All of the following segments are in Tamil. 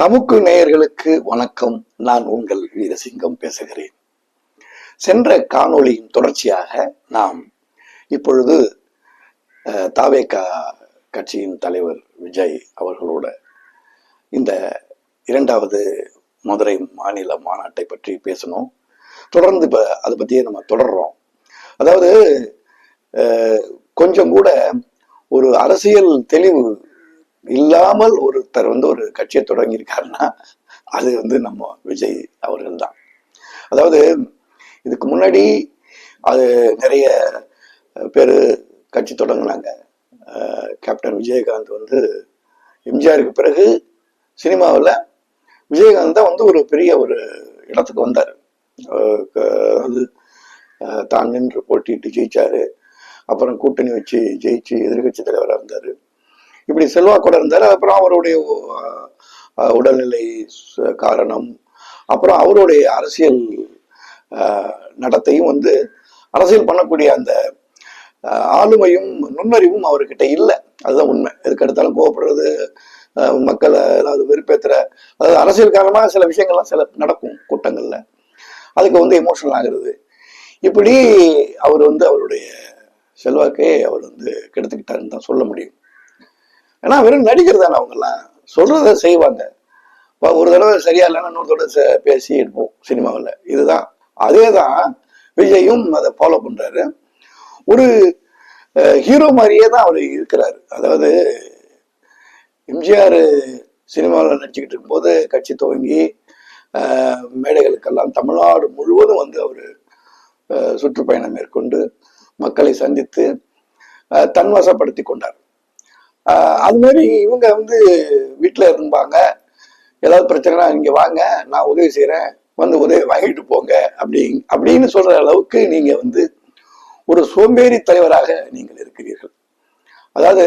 தமுக்கு நேயர்களுக்கு வணக்கம். நான் உங்கள் வீரசிங்கம் பேசுகிறேன். சென்ற காணொளியின் தொடர்ச்சியாக நாம் இப்பொழுது தாவேக்கா கட்சியின் தலைவர் விஜய் அவர்களோட இந்த இரண்டாவது மதுரை மாநில மாநாட்டை பற்றி பேசணும் தொடர்ந்து இப்போ அதை பற்றியே நம்ம தொடர்றோம். அதாவது கொஞ்சம் கூட ஒரு அரசியல் தெளிவு இல்லாமல் ஒருத்தர் வந்து ஒரு கட்சியை தொடங்கியிருக்காருன்னா அது வந்து நம்ம விஜய் அவர்கள் தான் அதாவது இதுக்கு முன்னாடி அது நிறைய பேர் கட்சி தொடங்கினாங்க. கேப்டன் விஜயகாந்த் வந்து எம்ஜிஆருக்கு பிறகு சினிமாவில் விஜயகாந்த் தான் வந்து ஒரு பெரிய ஒரு இடத்துக்கு வந்தார். அஹ் அதாவது தான் நின்று போட்டிட்டு ஜெயிச்சாரு. அப்புறம் கூட்டணி வச்சு ஜெயிச்சு எதிர்கட்சி தலைவராக இருந்தார். இப்படி செல்வாக்கோட இருந்தார் அப்புறம் அவருடைய உடல்நிலை காரணம் அப்புறம் அவருடைய அரசியல் நடத்தையும் வந்து அரசியல் பண்ணக்கூடிய அந்த ஆளுமையும் நுண்ணறிவும் அவர்கிட்ட இல்லை. அதுதான் உண்மை. எதுக்கு எடுத்தாலும் கோவப்படுறது மக்களை ஏதாவது வெறுப்பேற்றுற அதாவது அரசியல் காரணமாக சில விஷயங்கள்லாம் சில நடக்கும் கூட்டங்களில். அதுக்கு வந்து எமோஷனல் ஆகுறது. இப்படி அவர் வந்து அவருடைய செல்வாக்கை அவர் வந்து கெடுத்துக்கிட்டாருன்னு தான் சொல்ல முடியும். ஏன்னா வெறும் நடிகர் தானே அவங்கெல்லாம். சொல்றத செய்வாங்க. இப்போ ஒரு தடவை சரியா இல்லைன்னா இன்னொரு தடவை பேசி எடுப்போம் சினிமாவில். இதுதான். அதே தான் விஜயும் அதை ஃபாலோ பண்றாரு. ஒரு ஹீரோ மாதிரியே தான் அவர் இருக்கிறாரு. அதாவது எம்ஜிஆர் சினிமாவில் நடிச்சுக்கிட்டு இருக்கும்போது கட்சி துவங்கி மேடைகளுக்கெல்லாம் தமிழ்நாடு முழுவதும் வந்து அவர் சுற்றுப்பயணம் மேற்கொண்டு மக்களை சந்தித்து தன்வசப்படுத்தி கொண்டார். அது மாதிரி இவங்க வந்து வீட்டில் இருந்தாங்க. ஏதாவது பிரச்சனைனா இங்கே வாங்க நான் உதவி செய்கிறேன் வந்து உதவி வாங்கிட்டு போங்க. அப்படி அப்படின்னு சொல்கிற அளவுக்கு நீங்கள் வந்து ஒரு சோம்பேறி தலைவராக நீங்கள் இருக்கிறீர்கள். அதாவது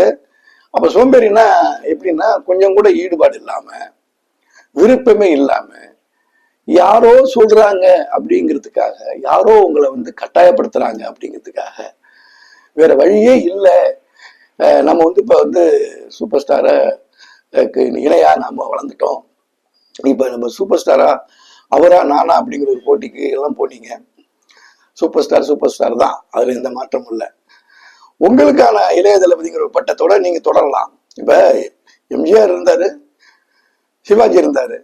அப்போ சோம்பேறினா எப்படின்னா கொஞ்சம் கூட ஈடுபாடு இல்லாமல் விருப்பமே இல்லாமல் யாரோ சொல்கிறாங்க அப்படிங்கிறதுக்காக யாரோ உங்களை வந்து கட்டாயப்படுத்துகிறாங்க அப்படிங்கிறதுக்காக வேற வழியே இல்லை நம்ம வந்து இப்போ வந்து சூப்பர் ஸ்டாரை இணையாக நாம் வளர்ந்துட்டோம். இப்போ நம்ம சூப்பர் ஸ்டாரா அவரா நானா அப்படிங்கிற ஒரு போட்டிக்கு எல்லாம் போனீங்க. சூப்பர் ஸ்டார் சூப்பர் ஸ்டார் தான். அதில் எந்த மாற்றமும் இல்லை. உங்களுக்கான இளைய தளபதிங்கிற ஒரு பட்டத்தோட நீங்கள் தொடரலாம். இப்போ எம்ஜிஆர் இருந்தார் சிவாஜி இருந்தார்.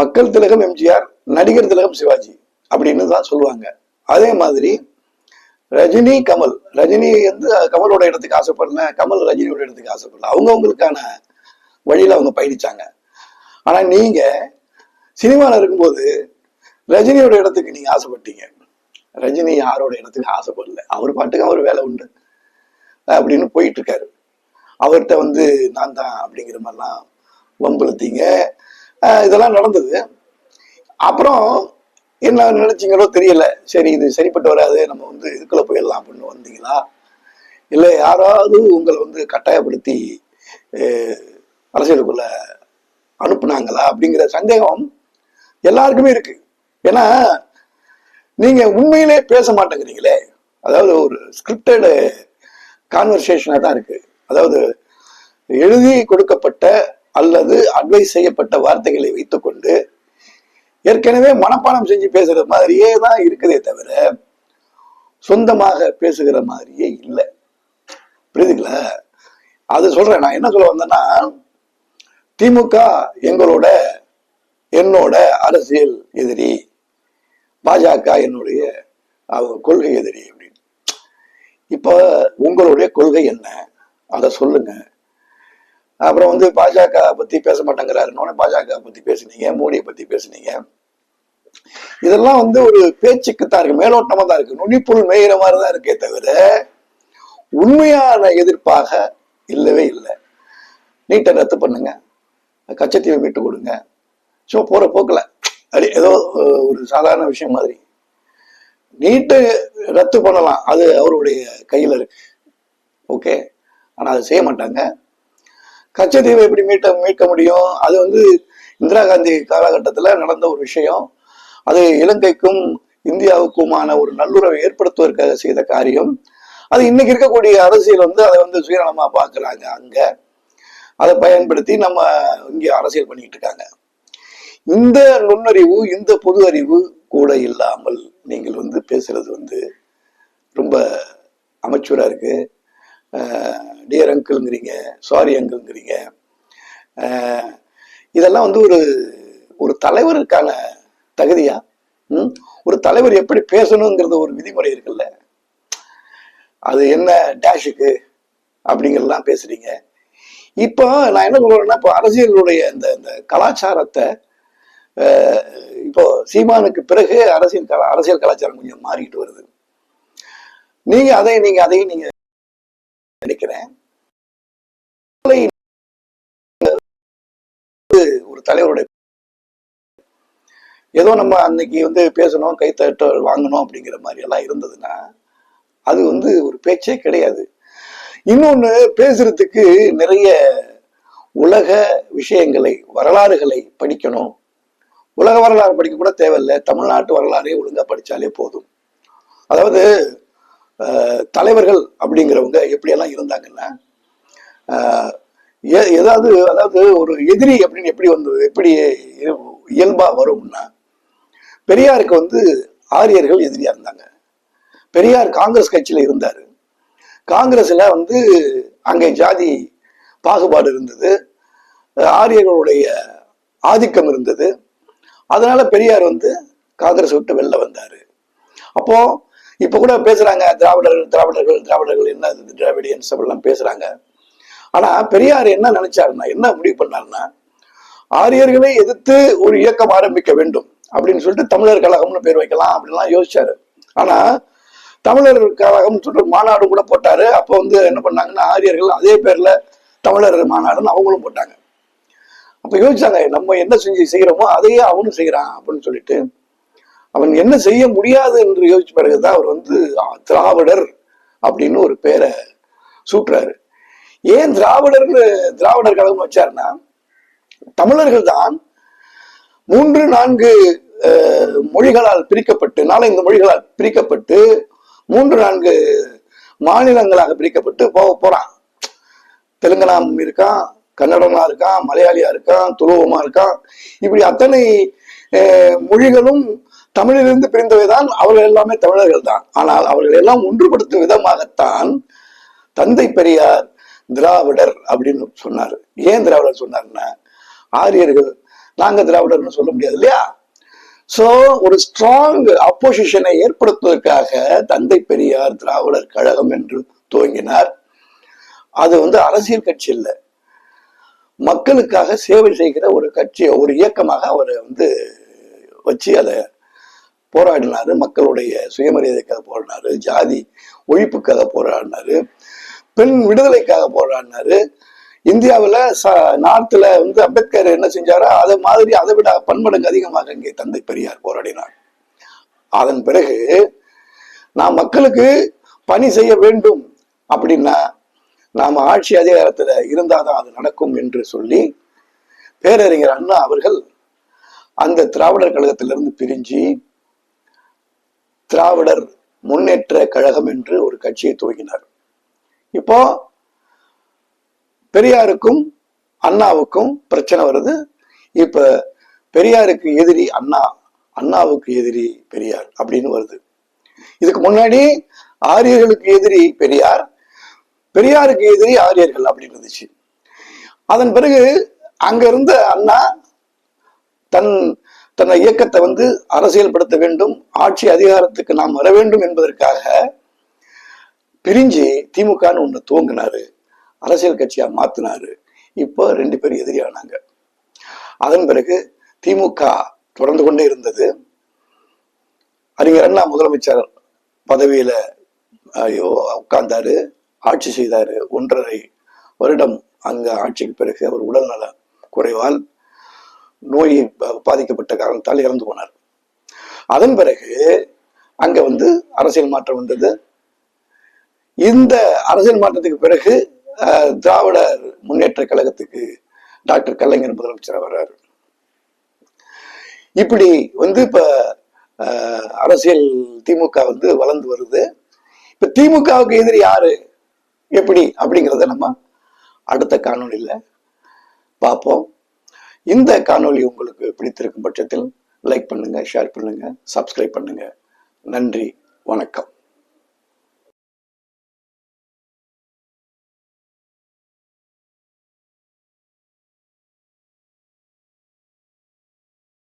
மக்கள் திலகம் எம்ஜிஆர் நடிகர் திலகம் சிவாஜி அப்படின்னு தான் சொல்லுவாங்க. அதே மாதிரி ரஜினி கமல். ரஜினி வந்து கமலோட இடத்துக்கு ஆசைப்படல கமல் ரஜினியோட இடத்துக்கு ஆசைப்படல. அவங்க அவங்களுக்கான வழியில அவங்க பயணிச்சாங்க. ஆனா நீங்க சினிமாவில் இருக்கும்போது ரஜினியோட இடத்துக்கு நீங்க ஆசைப்பட்டீங்க. ரஜினி யாரோட இடத்துக்கு ஆசைப்படல? அவர் பாட்டுக்கு அவர் வேலை உண்டு அப்படின்னு போயிட்டு இருக்காரு அவர்கிட்ட வந்து நான் தான் அப்படிங்கிற மாதிரிலாம் வம்புழுத்தீங்க இதெல்லாம் நடந்தது. அப்புறம் என்ன நினைச்சிங்களோ தெரியல. சரி இது சரிப்பட்டு வராது. நம்ம வந்து இதுக்குள்ள போயிடலாம் அப்படின்னு வந்தீங்களா? இல்லை யாராவது உங்களை வந்து கட்டாயப்படுத்தி அரசியலுக்குள்ள அனுப்புனாங்களா? அப்படிங்கிற சந்தேகம் எல்லாருக்குமே இருக்கு. ஏன்னா நீங்க உண்மையிலே பேச மாட்டேங்கிறீங்களே. அதாவது ஒரு ஸ்கிரிப்டடு கான்வர்சேஷனாக தான் இருக்கு. அதாவது எழுதி கொடுக்கப்பட்ட அல்லது அட்வைஸ் செய்யப்பட்ட வார்த்தைகளை வைத்துக்கொண்டு ஏற்கனவே மனப்பாடம் செஞ்சு பேசுற மாதிரியே தான் இருக்குதே தவிர சொந்தமாக பேசுகிற மாதிரியே இல்லை. புரியுதுங்களா? அது சொல்றேன். நான் என்ன சொல்ல வந்தேன்னா திமுக எங்களோட என்னோட அரசியல் எதிரி பாஜக என்னுடைய அவங்க கொள்கை எதிரி அப்படின்னு. இப்போ உங்களுடைய கொள்கை என்ன? அதை சொல்லுங்க. அப்புறம் வந்து பாஜக பத்தி பேச மாட்டேங்கிறாருன்னு பாஜக பத்தி பேசுனீங்க மோடியை பத்தி பேசுனீங்க. இதெல்லாம் வந்து ஒரு பேச்சுக்கு தான் இருக்கு மேலோட்டமா தான் இருக்கு. நுனிப்புள் மேயிற மாதிரி தான் இருக்கே தவிர உண்மையான எதிர்ப்பாக இல்லவே இல்லை. நீட்டை ரத்து பண்ணுங்க. கச்சத்தீவை விட்டு கொடுங்க. சும்மா போற போக்குல. அப்படி ஏதோ ஒரு சாதாரண விஷயம் மாதிரி. நீட்டை ரத்து பண்ணலாம். அது அவருடைய கையில இருக்கு. ஓகே. ஆனா அதை செய்ய மாட்டாங்க. கச்சத்தீவை எப்படி மீட்ட மீட்க முடியும்? அது வந்து இந்திரா காந்தி காலகட்டத்துல நடந்த ஒரு விஷயம். அது இலங்கைக்கும் இந்தியாவுக்குமான ஒரு நல்லுறவை ஏற்படுத்துவதற்காக செய்த காரியம். அது இன்னைக்கு இருக்கக்கூடிய அரசியல் வந்து அதை வந்து சுயநலமா பார்க்கறாங்க அங்க. அதை பயன்படுத்தி நம்ம இங்கே அரசியல் பண்ணிட்டு இருக்காங்க. இந்த நுண்ணறிவு இந்த பொது அறிவு கூட இல்லாமல் நீங்கள் வந்து பேசுறது வந்து ரொம்ப அமைச்சூரா இருக்கு. டியர் அங்கிள்ங்கிறீங்க சாரி அங்கிள்ங்கிறீங்க இதெல்லாம் வந்து ஒரு ஒரு தலைவருக்கான தகுதியா? ம்? ஒரு தலைவர் எப்படி பேசணுங்கிறது ஒரு விதிமுறை இருக்குல்ல. அது என்ன டேஷுக்கு அப்படிங்கிறதெல்லாம் பேசுறீங்க. இப்போ நான் என்ன சொல்றேன்னா இப்போ அரசியலுடைய இந்த இந்த கலாச்சாரத்தை இப்போ சீமானுக்கு பிறகு அரசியல் கலா அரசியல் கலாச்சாரம் கொஞ்சம் மாறிக்கிட்டு வருது. நீங்க அதை நீங்க அதையும் நீங்க நினைக்கிறேன். ஒரு தலைவருடைய ஏதோ நம்ம அன்னைக்கு வந்து பேசணும் கைத்தட்டல் வாங்கணும் அப்படிங்கிற மாதிரி எல்லாம் இருந்ததுன்னா அது வந்து ஒரு பேச்சே கிடையாது. இன்னொன்று பேசுறதுக்கு நிறைய உலக விஷயங்களை வரலாறுகளை படிக்கணும். உலக வரலாறு படிக்க கூட தேவையில்லை. தமிழ்நாட்டு வரலாறே ஒழுங்காக படித்தாலே போதும். அதாவது தலைவர்கள் அப்படிங்கிறவங்க எப்படியெல்லாம் இருந்தாங்கன்னா ஏதாவது அதாவது ஒரு எதிரி அப்படின்னு எப்படி வந்து எப்படி இயல்பாக வரும்னா பெரியாருக்கு வந்து ஆரியர்கள் எதிரியா இருந்தாங்க. பெரியார் காங்கிரஸ் கட்சியில இருந்தாரு. காங்கிரஸ்ல வந்து அங்கே ஜாதி பாகுபாடு இருந்தது. ஆரியர்களுடைய ஆதிக்கம் இருந்தது. அதனால பெரியார் வந்து காங்கிரஸ் விட்டு வெளில வந்தாரு. அப்போ இப்ப கூட பேசுறாங்க திராவிடர்கள் திராவிடர்கள் திராவிடர்கள் என்ன இது திராவிடியன்ஸ் அப்படிலாம் பேசுறாங்க. ஆனா பெரியார் என்ன நினைச்சாருன்னா என்ன முடிவு பண்ணாருன்னா ஆரியர்களை எதிர்த்து ஒரு இயக்கம் ஆரம்பிக்க வேண்டும். அப்படின்னு சொல்லிட்டு தமிழர் கழகம்னு பேர் வைக்கலாம் அப்படின்லாம் யோசிச்சாரு. ஆனா தமிழர் கழகம்னு சொல்லிட்டு மாநாடு கூட போட்டாரு. அப்போ வந்து என்ன பண்ணாங்கன்னா ஆரியர்கள் அதே பேர்ல தமிழர் மாநாடுன்னு அவங்களும் போட்டாங்க. அப்ப யோசிச்சாங்க நம்ம என்ன செஞ்சு செய்யறோமோ அதையே அவனும் செய்யறான் அப்படின்னு சொல்லிட்டு அவன் என்ன செய்ய முடியாது என்று யோசிச்ச பிறகுதான் அவர் வந்து திராவிடர் அப்படின்னு ஒரு பேரை சூட்டுறாரு. ஏன் திராவிடர்னு திராவிடர் கழகம் வச்சாருன்னா தமிழர்கள் தான் மூன்று நான்கு அஹ், மொழிகளால் பிரிக்கப்பட்டு நாலந்து மொழிகளால் பிரிக்கப்பட்டு மூன்று நான்கு மாநிலங்களாக பிரிக்கப்பட்டு போக போறான். தெலுங்கனா இருக்கான் கன்னடமா இருக்கான் மலையாளியா இருக்கான் துருவமா இருக்கான். இப்படி அத்தனை அஹ், மொழிகளும் தமிழிலிருந்து பிரிந்தவைதான் அவர்கள் எல்லாமே தமிழர்கள் தான். ஆனால் அவர்கள் எல்லாம் ஒன்றுபடுத்தும் விதமாகத்தான் தந்தை பெரியார் திராவிடர் அப்படின்னு சொன்னார். ஏன் திராவிடர் சொன்னார்னா ஆரியர்கள் நாங்க திராவிடர்னு சொல்ல முடியாது இல்லையா? சோ ஒரு ஸ்ட்ராங் அப்போசிஷனை ஏற்படுத்துவதற்காக தந்தை பெரியார் திராவிடர் கழகம் என்று துவங்கினார். அது வந்து அரசியல் கட்சி இல்லை. மக்களுக்காக சேவை செய்கிற ஒரு கட்சி ஒரு இயக்கமாக அவர் வந்து வச்சு அதை போராடினாரு. மக்களுடைய சுயமரியாதைக்காக போராடினாரு. ஜாதி ஒழிப்புக்காக போராடினாரு. பெண் விடுதலைக்காக போராடினாரு. இந்தியாவில் ச நார்த்தில் வந்து அம்பேத்கர் என்ன செஞ்சாரோ அதை மாதிரி அதை விட பன்மடங்கு அதிகமாக இங்கே தந்தை பெரியார் போராடினார். அதன் பிறகு நான் மக்களுக்கு பணி செய்ய வேண்டும் அப்படின்னா நாம ஆட்சி அதிகாரத்துல இருந்தாதான் அது நடக்கும் என்று சொல்லி பேரறிஞர் அண்ணா அவர்கள் அந்த திராவிடர் கழகத்திலிருந்து பிரிஞ்சு திராவிடர் முன்னேற்ற கழகம் என்று ஒரு கட்சியை துவங்கினார் இப்போ பெரியாருக்கும் அண்ணாவுக்கும் பிரச்சனை வருது. இப்ப பெரியாருக்கு எதிரி அண்ணா அண்ணாவுக்கு எதிரி பெரியார் அப்படின்னு வருது. இதுக்கு முன்னாடி ஆரியர்களுக்கு எதிரி பெரியார் பெரியாருக்கு எதிரி ஆரியர்கள் அப்படின்னு இருந்துச்சு. அதன் பிறகு அங்க இருந்த அண்ணா தன் தன்னை இயக்கத்தை வந்து அரசியல்படுத்த வேண்டும் ஆட்சி அதிகாரத்துக்கு நாம் வர வேண்டும் என்பதற்காக பிரிஞ்சு திமுகன்னு ஒன்று துவங்கினாரு. அரசியல் கட்சியா மாத்தினாரு. இப்போ ரெண்டு பேரும் எதிரியானாங்க. அதன் பிறகு திமுக தொடர்ந்து கொண்டே இருந்தது. அறிஞர் அண்ணா முதலமைச்சர் பதவியில உட்கார்ந்தாரு. ஆட்சி செய்தாரு. ஒன்றரை வருடம் அங்க ஆட்சிக்கு பிறகு அவர் உடல்நல குறைவால் நோய் பா- பாதிக்கப்பட்ட காரணத்தால் இறந்து போனார். அதன் பிறகு அங்க வந்து அரசியல் மாற்றம் வந்தது. இந்த அரசியல் மாற்றத்துக்கு பிறகு திராவிட திராவிடர் முன்னேற்ற கழகத்துக்கு டாக்டர் கலைஞர் முதலமைச்சர் வர்றாரு. இப்படி வந்து இப்ப அரசியல் திமுக வந்து வளர்ந்து வருது. இப்ப திமுகவுக்கு எதிரி யாரு? எப்படி? அப்படிங்கிறத நம்ம அடுத்த காணொளியில பார்ப்போம். இந்த காணொளி உங்களுக்கு பிடித்திருக்கும் பட்சத்தில் லைக் பண்ணுங்க ஷேர் பண்ணுங்க சப்ஸ்கிரைப் பண்ணுங்க. நன்றி வணக்கம்.